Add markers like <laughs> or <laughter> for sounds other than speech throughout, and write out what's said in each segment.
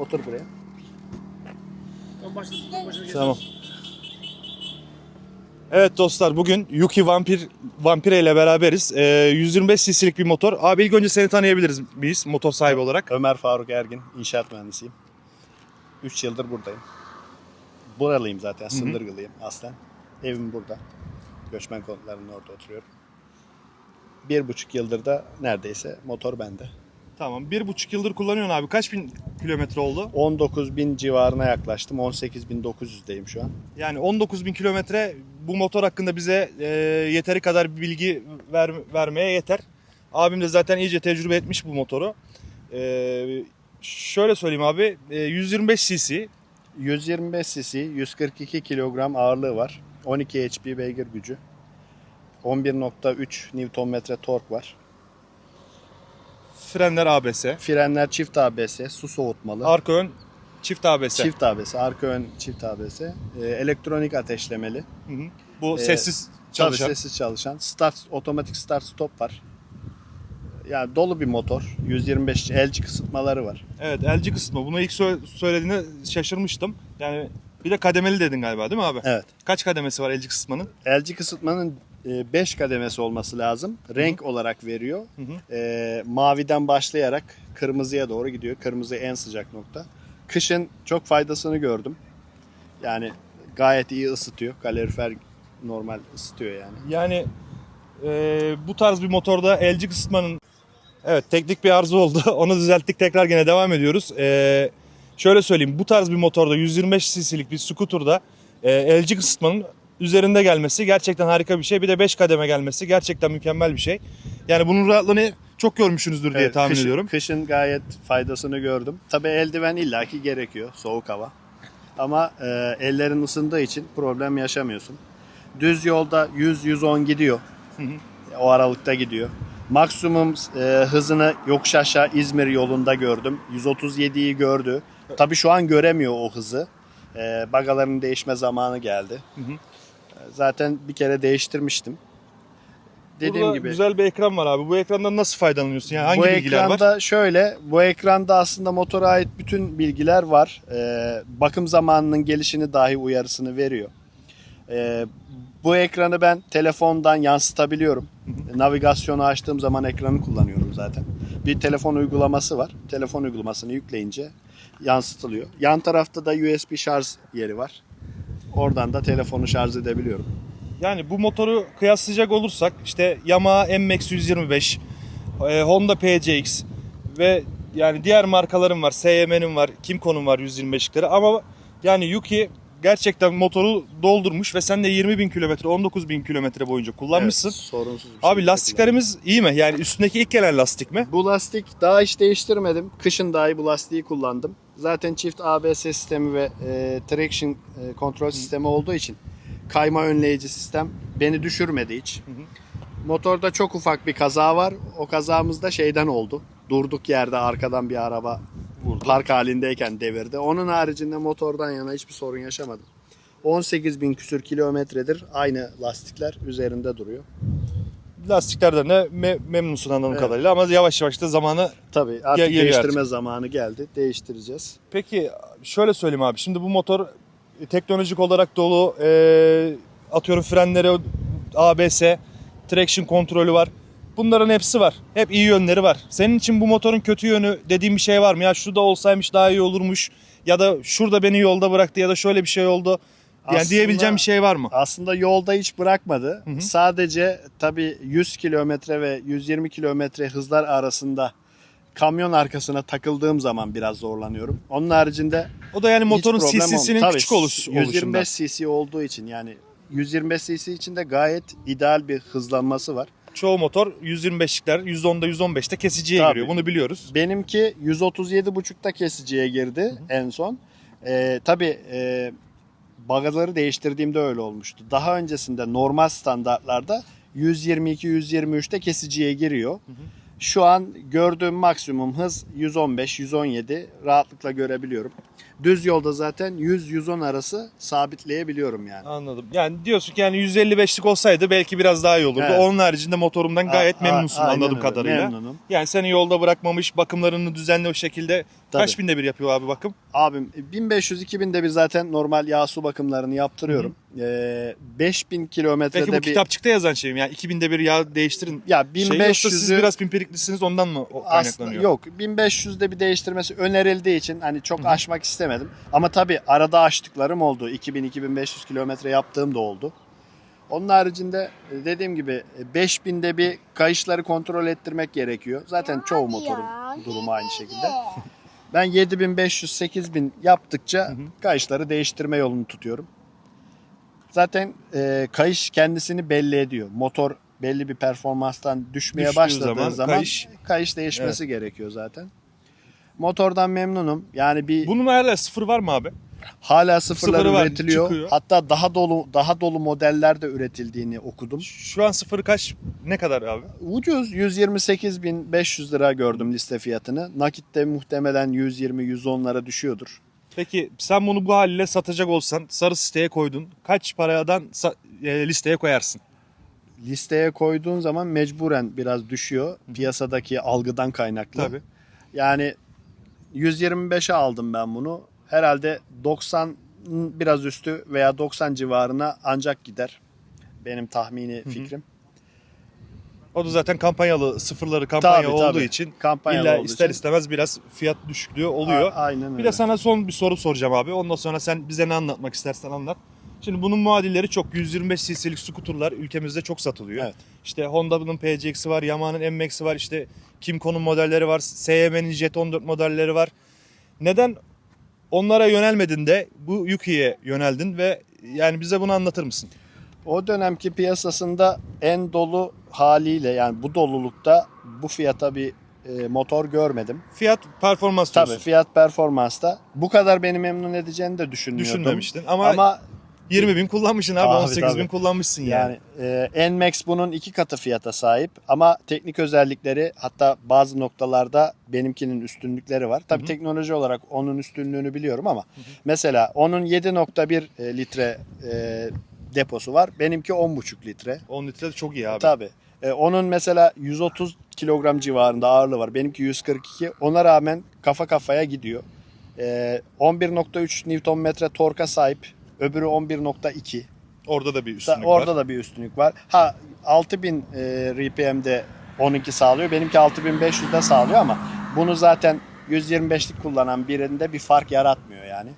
Otur buraya. Tamam. Evet dostlar bugün Yuki Vampir Vampire ile beraberiz. Ee, 125 cc'lik bir motor. Abi ilk önce seni tanıyabiliriz biz motor sahibi olarak. Ömer Faruk Ergin, inşaat mühendisiyim. 3 yıldır buradayım. Buralıyım zaten, Sındırgılıyım aslen. Evim burada. Göçmen konutlarının orada oturuyorum. Bir buçuk yıldır da neredeyse motor bende. Tamam. Bir buçuk yıldır kullanıyorsun abi. Kaç bin kilometre oldu? 19 bin civarına yaklaştım. 18.900'deyim şu an. Yani 19 bin kilometre bu motor hakkında bize e, yeteri kadar bir bilgi ver, vermeye yeter. Abim de zaten iyice tecrübe etmiş bu motoru. E, şöyle söyleyeyim abi. e, 125 cc. 125 cc, 142 kilogram ağırlığı var. 12 HP beygir gücü. 11.3 Nm tork var. Frenler ABS. Frenler çift ABS, su soğutmalı. Arka ön çift ABS. Çift ABS, arka ön çift ABS. Ee, elektronik ateşlemeli. Hı hı. Bu Ee, sessiz Tabii çalışan. sessiz çalışan. Start, otomatik start stop var. Yani dolu bir motor. 125 elci kısıtmaları var. Evet LG kısmı. Bunu ilk sö- söylediğinde şaşırmıştım. Yani bir de kademeli dedin galiba değil mi abi? Evet. Kaç kademesi var LG kısmının? LG kısıtmanın 5 kademesi olması lazım. Renk olarak veriyor. Hı hı. Ee, maviden başlayarak kırmızıya doğru gidiyor. Kırmızı en sıcak nokta. Kışın çok faydasını gördüm. Yani gayet iyi ısıtıyor. Kalorifer normal ısıtıyor yani. Yani e, bu tarz bir motorda LG kısıtmanın evet teknik bir arıza oldu. <laughs> Onu düzelttik tekrar gene devam ediyoruz. E, şöyle söyleyeyim bu tarz bir motorda 125 cc'lik bir scooter'da e, LG kısıtmanın üzerinde gelmesi gerçekten harika bir şey. Bir de 5 kademe gelmesi gerçekten mükemmel bir şey. Yani bunun rahatlığını çok görmüşsünüzdür diye Evet, tahmin kışın, ediyorum. Kışın gayet faydasını gördüm. Tabii eldiven illaki gerekiyor. Soğuk hava. Ama e, ellerin ısındığı için problem yaşamıyorsun. Düz yolda 100-110 gidiyor. Hı hı. O aralıkta gidiyor. Maksimum e, hızını yokuş aşağı İzmir yolunda gördüm. 137'yi gördü. Tabii şu an göremiyor o hızı. E, bagaların değişme zamanı geldi. Hı hı. Zaten bir kere değiştirmiştim. Dediğim Burada gibi. güzel bir ekran var abi. Bu ekrandan nasıl faydalanıyorsun? Yani hangi bu bilgiler var? ekranda şöyle, bu ekranda aslında motora ait bütün bilgiler var. Ee, bakım zamanının gelişini dahi uyarısını veriyor. Ee, bu ekranı ben telefondan yansıtabiliyorum. Navigasyonu açtığım zaman ekranı kullanıyorum zaten. Bir telefon uygulaması var. Telefon uygulamasını yükleyince yansıtılıyor. Yan tarafta da USB şarj yeri var. Oradan da telefonu şarj edebiliyorum. Yani bu motoru kıyaslayacak olursak işte Yamaha MX 125, e, Honda PCX ve yani diğer markaların var. SYM'nin var, Kimco'nun var 125'likleri ama yani Yuki gerçekten motoru doldurmuş ve sen de 20 bin kilometre, 19 bin kilometre boyunca kullanmışsın. Evet, sorunsuz bir Abi şekilde kullanıyorum. lastiklerimiz iyi mi? Yani üstündeki ilk gelen lastik mi? Bu lastik daha hiç değiştirmedim. Kışın dahi bu lastiği kullandım. Zaten çift ABS sistemi ve e, traction e, kontrol sistemi olduğu için kayma önleyici sistem beni düşürmedi hiç. hı. Motorda çok ufak bir kaza var. O kazamız da şeyden oldu. Durduk yerde arkadan bir araba Vurdu. park halindeyken devirdi. Onun haricinde motordan yana hiçbir sorun yaşamadım. 18 bin küsür kilometredir aynı lastikler üzerinde duruyor. Lastiklerden de me- memnunsun anladığım Evet. kadarıyla ama yavaş yavaş da zamanı Tabii artık geliyor değiştirme zamanı geldi. Değiştireceğiz. Peki şöyle söyleyeyim abi. Şimdi bu motor e, teknolojik olarak dolu. E, atıyorum frenleri, ABS, traction kontrolü var. Bunların hepsi var. Hep iyi yönleri var. Senin için bu motorun kötü yönü dediğin bir şey var mı? Ya şurada olsaymış daha iyi olurmuş. Ya da şurada beni yolda bıraktı ya da şöyle bir şey oldu. Yani Aslında- diyebileceğim bir şey var mı? Aslında yolda hiç bırakmadı. Hı hı. Sadece tabii 100 kilometre ve 120 kilometre hızlar arasında kamyon arkasına takıldığım zaman biraz zorlanıyorum. Onun haricinde O da yani motorun CC'sinin küçük oluş, oluşundan. 125 cc olduğu için yani 125 cc için de gayet ideal bir hızlanması var. Çoğu motor 125'likler 110'da 115'te kesiciye Tabii. giriyor. Bunu biliyoruz. Benimki 137.5'ta kesiciye girdi en son. Ee, tabii e, bagaları değiştirdiğimde öyle olmuştu. Daha öncesinde normal standartlarda 122-123'te kesiciye giriyor. Şu an gördüğüm maksimum hız 115-117 rahatlıkla görebiliyorum. Düz yolda zaten 100-110 arası sabitleyebiliyorum yani. Anladım. Yani diyorsun ki yani 155'lik olsaydı belki biraz daha iyi olurdu. Evet. Onun haricinde motorumdan gayet A- a- memnunsun aynen anladığım öyle, kadarıyla. Memnunum. Yani seni yolda bırakmamış, bakımlarını düzenli o şekilde Tabii. kaç binde bir yapıyor abi bakım? Abim 1500-2000'de bir zaten normal yağ su bakımlarını yaptırıyorum. Ee, 5000 kilometrede Peki bu bir kitapçıkta yazan şey mi? Yani 2000'de bir yağ değiştirin. ya Şey yoksa siz 1500'ü biraz pimpiriklisiniz ondan mı o aslında kaynaklanıyor? yok 1500'de bir değiştirmesi önerildiği için hani çok aşmak istemedim. Ama tabii arada aştıklarım oldu. 2000-2500 kilometre yaptığım da oldu. Onun haricinde e, dediğim gibi e, 5000'de bir kayışları kontrol ettirmek gerekiyor. Zaten çoğu motorun durumu aynı şekilde. <laughs> Ben 7500-8000 yaptıkça kayışları değiştirme yolunu tutuyorum. Zaten e, kayış kendisini belli ediyor. Motor belli bir performanstan düşmeye Düştüğü başladığı zaman zaman, kayış- kayış, değişmesi gerekiyor zaten. Motordan memnunum. Yani bir Bunun hala sıfır var mı abi? hala sıfırlar sıfırı var, üretiliyor. çıkıyor. Hatta daha dolu daha dolu modeller de üretildiğini okudum. Şu an sıfırı kaç? Ne kadar abi? Ucuz 128.500 lira gördüm liste fiyatını. Nakitte muhtemelen 120-110'lara düşüyordur. Peki sen bunu bu haliyle satacak olsan sarı siteye koydun. Kaç paradan sa- e, listeye koyarsın? Listeye koyduğun zaman mecburen biraz düşüyor. Piyasadaki algıdan kaynaklı. Tabii. Yani 125'e aldım ben bunu. Herhalde 90 biraz üstü veya 90 civarına ancak gider. Benim tahmini fikrim. O da zaten kampanyalı sıfırları kampanya Tabii, olduğu tabii. için Kampanyalı illa olduğu ister için. istemez biraz fiyat düşüklüğü oluyor. A- aynen öyle. Bir de sana son bir soru soracağım abi. Ondan sonra sen bize ne anlatmak istersen anlat. Şimdi bunun muadilleri çok 125 cc'lik skuterlar ülkemizde çok satılıyor. Evet. İşte Honda'nın PCX'i var, Yamaha'nın MX'i var, işte Kimco'nun modelleri var, SYM'nin Jet 14 modelleri var. Neden onlara yönelmedin de bu Yuki'ye yöneldin ve yani bize bunu anlatır mısın? O dönemki piyasasında en dolu haliyle yani bu dolulukta bu fiyata bir e, motor görmedim. Fiyat performans diyorsun. Tabii fiyat performansta bu kadar beni memnun edeceğini de düşünmüyordum. Düşünmemiştin ama, Ama 20 bin kullanmışsın abi, Abi, 18 bin tabii. kullanmışsın yani. yani e, NMAX bunun iki katı fiyata sahip ama teknik özellikleri hatta bazı noktalarda benimkinin üstünlükleri var. Tabii Hı hı. teknoloji olarak onun üstünlüğünü biliyorum ama mesela onun 7.1 e, litre e, deposu var. Benimki 10.5 litre. 10 litre de çok iyi abi. Tabii. E, onun mesela 130 kilogram civarında ağırlığı var. Benimki 142. Ona rağmen kafa kafaya gidiyor. E, 11.3 Nm torka sahip. Öbürü 11.2. Orada da bir Da- üstünlük Orada var. da bir üstünlük var. Ha 6000 e, RPM'de onunki sağlıyor. Benimki 6500'de sağlıyor ama bunu zaten 125'lik kullanan birinde bir fark yaratmıyor yani.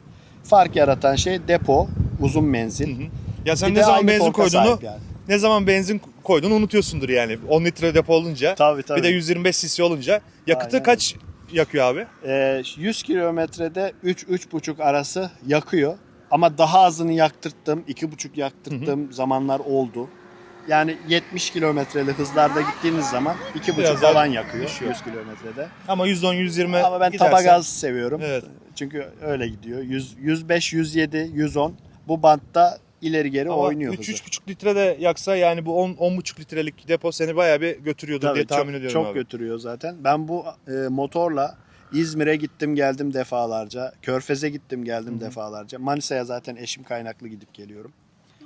Fark yaratan şey depo, uzun menzil. Hı hı. Ya sen Bir ne zaman benzin koyduğunu, yani. ne zaman benzin koyduğunu unutuyorsundur yani. 10 litre depo olunca, Tabii tabii. bir de 125 cc olunca yakıtı Aynen kaç yakıyor abi? Ee, 100 kilometrede 3-3,5 arası yakıyor. Ama daha azını yaktırttım, 2,5 yaktırttığım zamanlar oldu. Yani 70 kilometreli hızlarda gittiğiniz zaman 2,5 Biraz daha falan yakıyor düşüyor. 100 kilometrede. Ama 110 120 Ama ben gidersen, taba gaz seviyorum. Evet. Çünkü öyle gidiyor. 100, 105, 107, 110 bu bantta ileri geri Ama oynuyor 3 hızı. 3,5 litre de yaksa yani bu 10 10,5 litrelik depo seni bayağı bir götürüyordur Tabii diye tahmin çok, ediyorum çok abi. götürüyor zaten. Ben bu e, motorla İzmir'e gittim geldim defalarca. Körfez'e gittim geldim defalarca. Manisa'ya zaten eşim kaynaklı gidip geliyorum.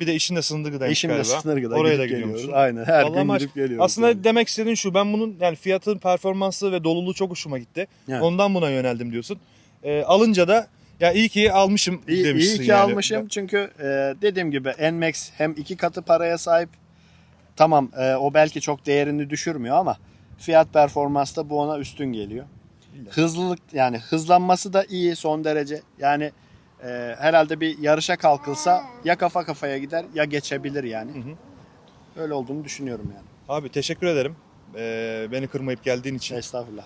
Bir de işin de sınırlı gıdaymış Eşim de sınır gıda Oraya gidip da geliyoruz. gidiyormuşsun. Aynen her Vallahi gün gidip geliyoruz. Aslında yani. demek istediğin şu ben bunun yani fiyatın performansı ve doluluğu çok hoşuma gitti. Evet. Ondan buna yöneldim diyorsun. Ee, alınca da ya iyi ki almışım İyi, demişsin iyi ki yani. almışım çünkü e, dediğim gibi NMAX hem iki katı paraya sahip. Tamam e, o belki çok değerini düşürmüyor ama fiyat performansta bu ona üstün geliyor. Hızlılık yani hızlanması da iyi son derece. Yani e, herhalde bir yarışa kalkılsa ya kafa kafaya gider ya geçebilir yani. Hı hı. Öyle olduğunu düşünüyorum yani. Abi teşekkür ederim. Ee, beni kırmayıp geldiğin için. Estağfurullah.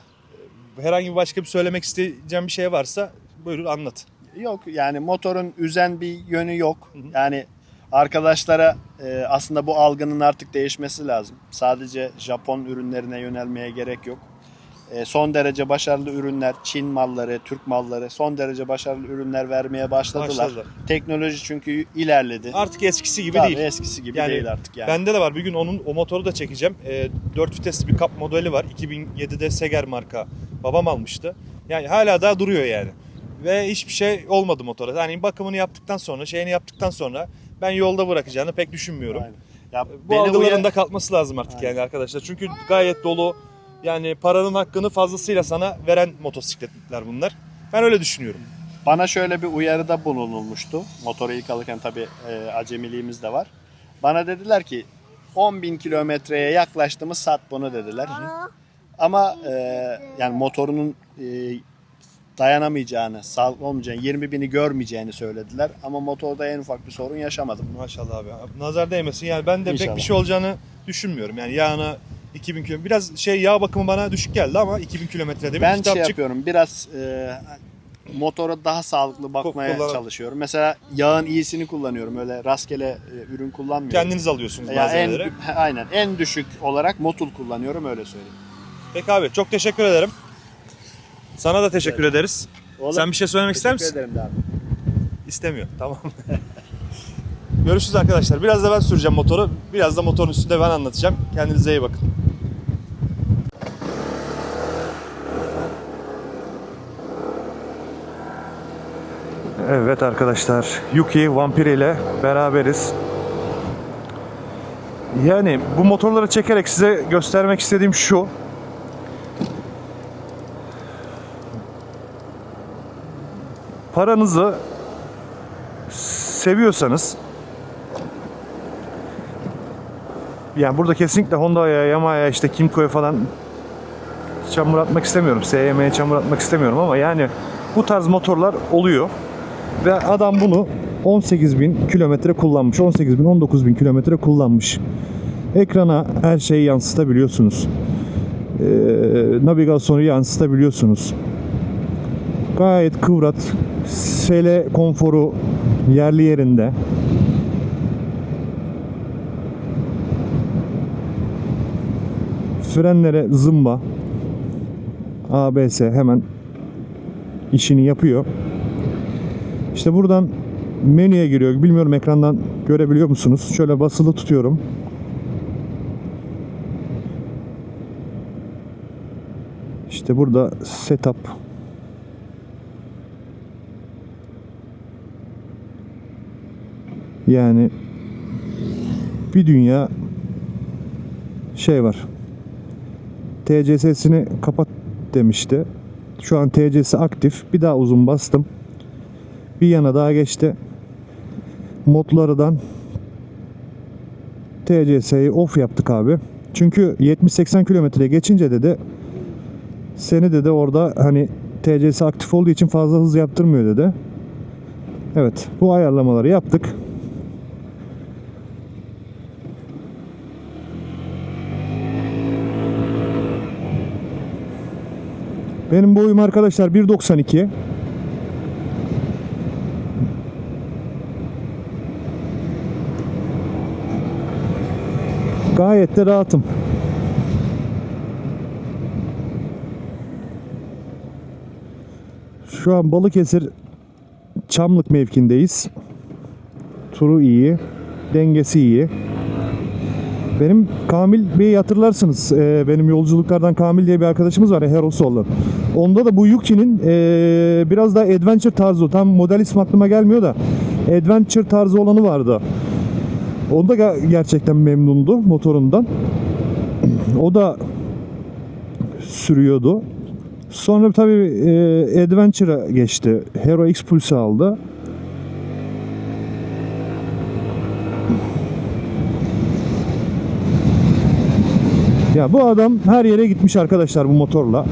Herhangi bir başka bir söylemek isteyeceğim bir şey varsa buyur anlat. Yok yani motorun üzen bir yönü yok. Yani arkadaşlara e, aslında bu algının artık değişmesi lazım. Sadece Japon ürünlerine yönelmeye gerek yok. E, son derece başarılı ürünler, Çin malları, Türk malları son derece başarılı ürünler vermeye başladılar. Başladılar. Teknoloji çünkü ilerledi. Artık eskisi gibi Tabii değil. eskisi gibi Yani değil artık yani. Bende de var. Bir gün onun o motoru da çekeceğim. Ee, 4 vitesli bir kap modeli var. 2007'de Seger marka. Babam almıştı. Yani hala daha duruyor yani. Ve hiçbir şey olmadı motora. Yani bakımını yaptıktan sonra, şeyini yaptıktan sonra ben yolda bırakacağını pek düşünmüyorum. Aynen. Ya Bu algıların da kalkması lazım artık Aynen. yani arkadaşlar. Çünkü gayet dolu. Yani paranın hakkını fazlasıyla sana veren motosikletler bunlar. Ben öyle düşünüyorum. Bana şöyle bir uyarıda bulunulmuştu. Motoru ilk alırken tabii e, acemiliğimiz de var. Bana dediler ki 10.000 kilometreye yaklaştığımız sat bunu dediler. Ama e, yani motorunun e, dayanamayacağını, sağlıklı olmayacağını, 20 bini görmeyeceğini söylediler. Ama motorda en ufak bir sorun yaşamadım. Maşallah abi. Nazar değmesin. Yani ben de İnşallah. pek bir şey olacağını düşünmüyorum. Yani yağına 2000 kilometre. Biraz şey yağ bakımı bana düşük geldi ama 2000 kilometrede bir Ben kitapçık. şey yapıyorum biraz e, motora daha sağlıklı bakmaya Kullan- çalışıyorum. Mesela yağın iyisini kullanıyorum. Öyle rastgele e, ürün kullanmıyorum. Kendiniz alıyorsunuz Ya en, malzemeleri. aynen en düşük olarak motul kullanıyorum öyle söyleyeyim. Peki abi çok teşekkür ederim. Sana da teşekkür ederiz. Oğlum, Sen bir şey söylemek ister teşekkür misin? ederim de abi. İstemiyor. Tamam. <laughs> Görüşürüz arkadaşlar. Biraz da ben süreceğim motoru. Biraz da motorun üstünde ben anlatacağım. Kendinize iyi bakın. Evet arkadaşlar. Yuki Vampir ile beraberiz. Yani bu motorları çekerek size göstermek istediğim şu. Paranızı seviyorsanız yani burada kesinlikle Honda'ya, Yamaha'ya, işte Kimco'ya falan çamur atmak istemiyorum. SYM'ye çamur atmak istemiyorum ama yani bu tarz motorlar oluyor. Ve adam bunu 18.000 kilometre kullanmış. 18.000, 19.000 kilometre kullanmış. Ekrana her şeyi yansıtabiliyorsunuz. Ee, navigasyonu yansıtabiliyorsunuz. Gayet kıvrat. Sele konforu yerli yerinde. Frenlere zımba. ABS hemen işini yapıyor. İşte buradan menüye giriyor. Bilmiyorum ekrandan görebiliyor musunuz? Şöyle basılı tutuyorum. İşte burada setup Yani bir dünya şey var. TCS'sini kapat demişti. Şu an TCS aktif. Bir daha uzun bastım. Bir yana daha geçti. Modlardan TCS'yi off yaptık abi. Çünkü 70-80 kilometreye geçince dedi seni dedi orada hani TCS aktif olduğu için fazla hız yaptırmıyor dedi. Evet bu ayarlamaları yaptık. Benim boyum arkadaşlar 1.92. Gayet de rahatım. Şu an Balıkesir Çamlık mevkindeyiz. Turu iyi, dengesi iyi. Benim Kamil Bey'i hatırlarsınız. Ee, benim yolculuklardan Kamil diye bir arkadaşımız var. Herosoğlu. Onda da bu Yuki'nin ee, biraz daha adventure tarzı. Tam model ismi aklıma gelmiyor da. Adventure tarzı olanı vardı. O da ge- gerçekten memnundu motorundan. O da sürüyordu. Sonra tabii e, Adventure'a geçti. Hero X Pulse aldı. Ya bu adam her yere gitmiş arkadaşlar bu motorla.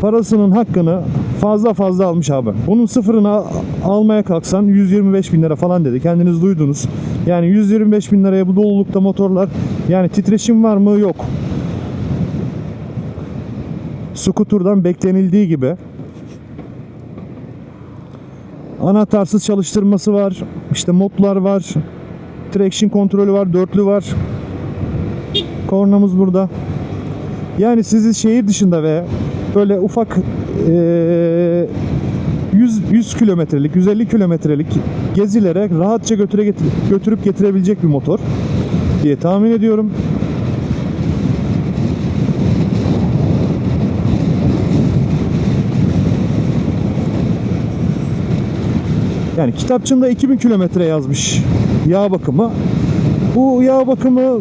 Parasının hakkını fazla fazla almış abi. Bunun sıfırını al- almaya kalksan 125 bin lira falan dedi. Kendiniz duydunuz. Yani 125 bin liraya bu dolulukta motorlar yani titreşim var mı? Yok. Skuturdan beklenildiği gibi anahtarsız çalıştırması var. İşte modlar var. Traction kontrolü var, dörtlü var. Kornamız burada. Yani sizi şehir dışında ve böyle ufak ee, 100, 100 kilometrelik, 150 kilometrelik gezilere rahatça götüre getir, götürüp getirebilecek bir motor diye tahmin ediyorum. Yani kitapçığında 2000 kilometre yazmış yağ bakımı. Bu yağ bakımı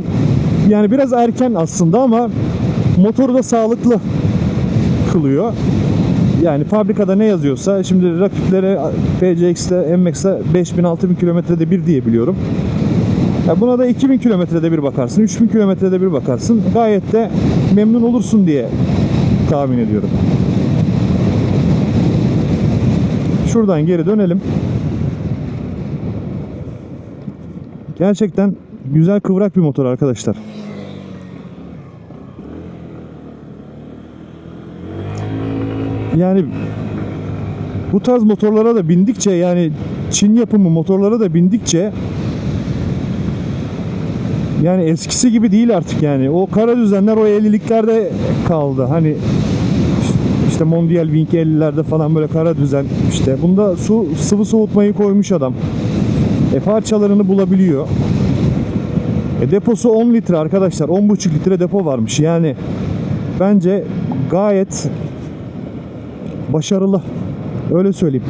yani biraz erken aslında ama motoru da sağlıklı kılıyor. Yani fabrikada ne yazıyorsa şimdi rakiplere PCX'te MX'te 5000-6000 kilometrede bir diye biliyorum. Ya buna da 2000 kilometrede bir bakarsın, 3000 kilometrede bir bakarsın. Gayet de memnun olursun diye tahmin ediyorum. Şuradan geri dönelim. Gerçekten güzel kıvrak bir motor arkadaşlar. Yani bu tarz motorlara da bindikçe yani Çin yapımı motorlara da bindikçe yani eskisi gibi değil artık yani. O kara düzenler o 50'liklerde kaldı. Hani işte Mondial Wing 50'lerde falan böyle kara düzen işte. Bunda su sıvı soğutmayı koymuş adam. E parçalarını bulabiliyor. E deposu 10 litre arkadaşlar. 10,5 litre depo varmış. Yani bence gayet başarılı. Öyle söyleyeyim.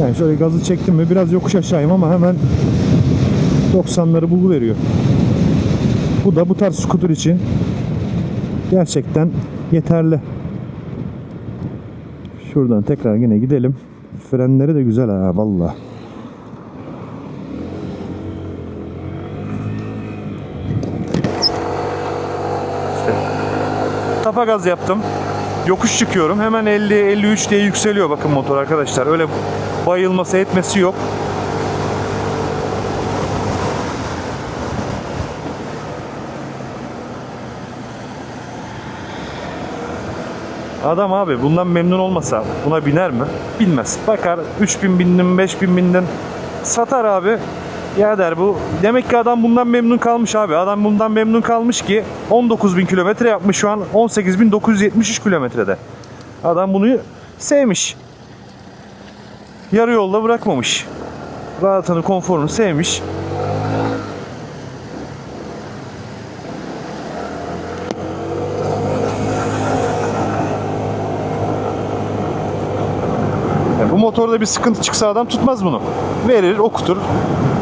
Yani şöyle gazı çektim mi biraz yokuş aşağıyım ama hemen 90'ları bulu veriyor. Bu da bu tarz skuter için gerçekten yeterli. Şuradan tekrar yine gidelim. Frenleri de güzel ha valla. Tapa gaz yaptım. Yokuş çıkıyorum. Hemen 50 53 diye yükseliyor bakın motor arkadaşlar. Öyle bayılması etmesi yok. Adam abi bundan memnun olmasa buna biner mi? Bilmez. Bakar 3000 bindim 5000 bindim satar abi. Ya der bu. Demek ki adam bundan memnun kalmış abi. Adam bundan memnun kalmış ki 19.000 kilometre yapmış şu an 18.973 kilometrede. Adam bunu sevmiş. Yarı yolda bırakmamış. Rahatını, konforunu sevmiş. Motorda bir sıkıntı çıksa adam tutmaz bunu. Verir, okutur.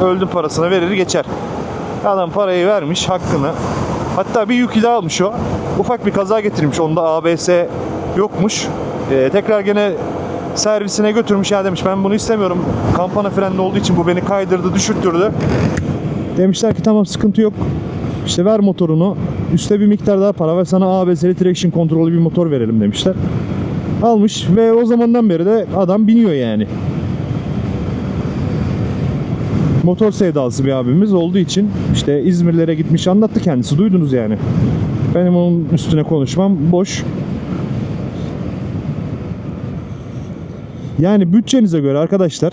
Öldüm parasına verir, geçer. Adam parayı vermiş, hakkını. Hatta bir yük daha almış o. Ufak bir kaza getirmiş. Onda ABS yokmuş. Ee, tekrar gene servisine götürmüş ya demiş ben bunu istemiyorum. Kampana frenli olduğu için bu beni kaydırdı, düşürttürdü. Demişler ki tamam sıkıntı yok. İşte ver motorunu. Üste bir miktar daha para ver sana ABS'li traction kontrollü bir motor verelim demişler. Almış ve o zamandan beri de adam biniyor yani. Motor sevdalısı bir abimiz olduğu için işte İzmirlere gitmiş anlattı kendisi duydunuz yani. Benim onun üstüne konuşmam boş. Yani bütçenize göre arkadaşlar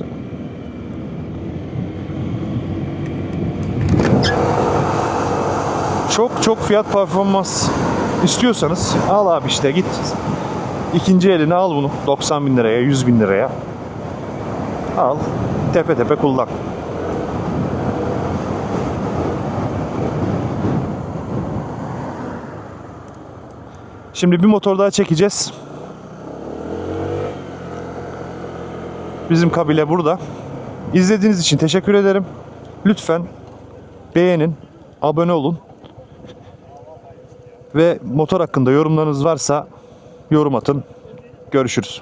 çok çok fiyat performans istiyorsanız al abi işte git ikinci elini al bunu 90 bin liraya 100 bin liraya al tepe tepe kullan. Şimdi bir motor daha çekeceğiz. Bizim kabile burada. İzlediğiniz için teşekkür ederim. Lütfen beğenin, abone olun. Ve motor hakkında yorumlarınız varsa yorum atın. Görüşürüz.